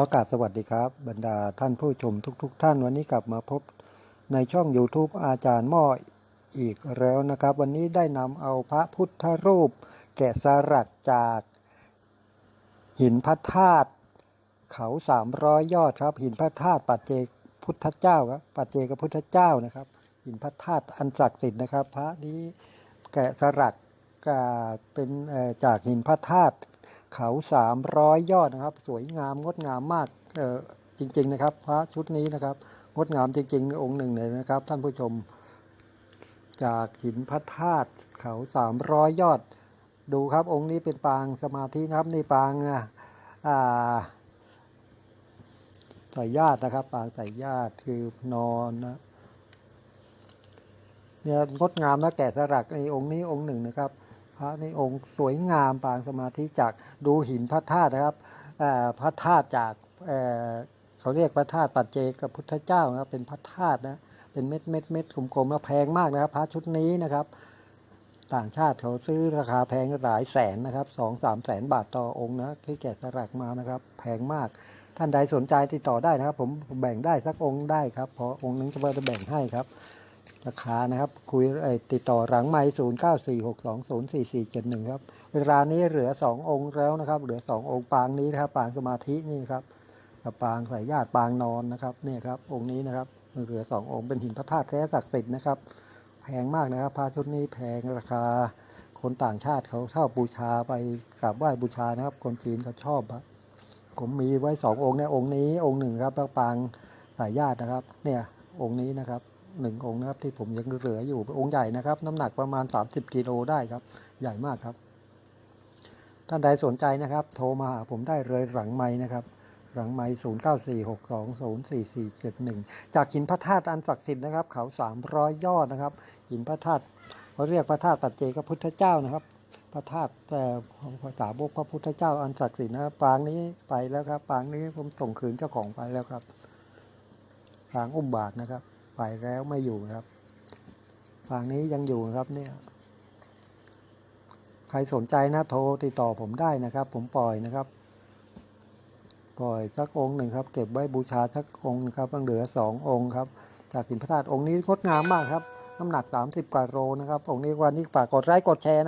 ขอกราบสวัสดีครับ บรรดาท่านผู้ชมทุกๆท่านวันนี้กลับมาพบในช่อง YouTube อาจารย์หม้ออีกแล้วนะครับ วันนี้ได้นำเอาพระพุทธรูป แกะสลักจาก หินพระธาตุเขาสามร้อยยอดครับ หินพระธาตุปัจเจกพุทธเจ้าครับปัจเจกพุทธเจ้านะครับ หินพระธาตุอันศักดิ์สิทธิ์นะครับ พระนี้แกะสลักก็เป็นจากหินพระธาตุ เขาสามร้อยยอดนะครับ สวยงามงดงามมากเออจริง ๆ นะครับ พระชุดนี้นะครับ งดงามจริง ๆ องค์หนึ่งเลยนะครับ ท่านผู้ชม จากหินพระธาตุเขาสามร้อยยอด ดูครับองค์นี้เป็นปางสมาธินะครับในปางอะอ่าใส่ญาตินะครับ ปางใส่ญาติคือนอนนะเนี่ยงดงามนะแกะสลักในองค์นี้องค์หนึ่งนะครับ พระในองค์สวยงามปางสมาธิจากดูหินพระธาตุนะครับพระธาตุจากเเขาเรียกพระธาตุปัจเจกพุทธเจ้านะครับเป็นพระธาตุนะเป็นเม็ดเม็ดเม็ดกลมๆแล้วแพงมากนะครับ พระชุดนี้นะครับ ต่างชาติเขาซื้อราคาแพงหลายแสนนะครับสองสามแสนบาทต่อองค์นะที่แกะสลักมานะครับ แพงมากท่านใดสนใจติดต่อได้นะครับ ผมแบ่งได้สักองค์ได้ครับเพราะองค์นึงจะจะแบ่งให้ครับ ราคานะครับ คุยติดต่อหลังไม้ศูนย์เก้าสี่หกสองศูนย์สี่สี่เจ็ดหนึ่งครับเวลานี้เหลือสององค์แล้วนะครับ เหลือสององค์ปางนี้นะครับ ปางสมาธินี่ครับกับปางสายญาติปางนอนนะครับเนี่ยครับ องค์นี้นะครับเหลือสององค์เป็นหินพระธาตุแท้ศักดิ์สิทธิ์นะครับ แพงมากนะครับพระชุดนี้แพงราคา คนต่างชาติเขาชอบบูชาไปกราบไหว้บูชานะครับ คนจีนเขาชอบครับผมมีไว้สององค์เนี่ยองค์นี้องค์หนึ่งครับแล้วปางสายญาตินะครับ เนี่ยองค์นี้นะครับ หนึ่งองค์นะครับ ที่ผมยังเหลืออยู่องค์ใหญ่นะครับ น้ำหนักประมาณ 30กิโลได้ครับ ใหญ่มากครับ ท่านใดสนใจนะครับ โทรมาหาผมได้เลยหลังไม้นะครับ หลังไม้ศูนย์เก้าสี่หกสองศูนย์สี่สี่เจ็ดหนึ่งจากหินพระธาตุอันศักดิ์สิทธิ์นะครับ เขาสามร้อยยอดนะครับหินพระธาตุเขาเรียกพระธาตุปัจเจกพุทธเจ้านะครับ พระธาตุแต่ภาษาบกพระพุทธเจ้าอันศักดิ์สิทธิ์นะครับปางนี้ไปแล้วครับ ปางนี้ผมส่งคืนเจ้าของไปแล้วครับปางอุ้มบาทนะครับ ไปแล้วไม่อยู่ครับปางนี้ยังอยู่ครับเนี่ย ใครสนใจนะโทรติดต่อผมได้นะครับ ผมปล่อยนะครับ ปล่อยสักองค์หนึ่งครับ เก็บไว้บูชาสักองค์ครับเหลือสององค์ครับ จากสินพระธาตุองค์นี้งดงามมากครับ น้ำหนัก30กว่าโลนะครับองค์นี้วันนี้ฝากกดไลค์กดแชร์นะ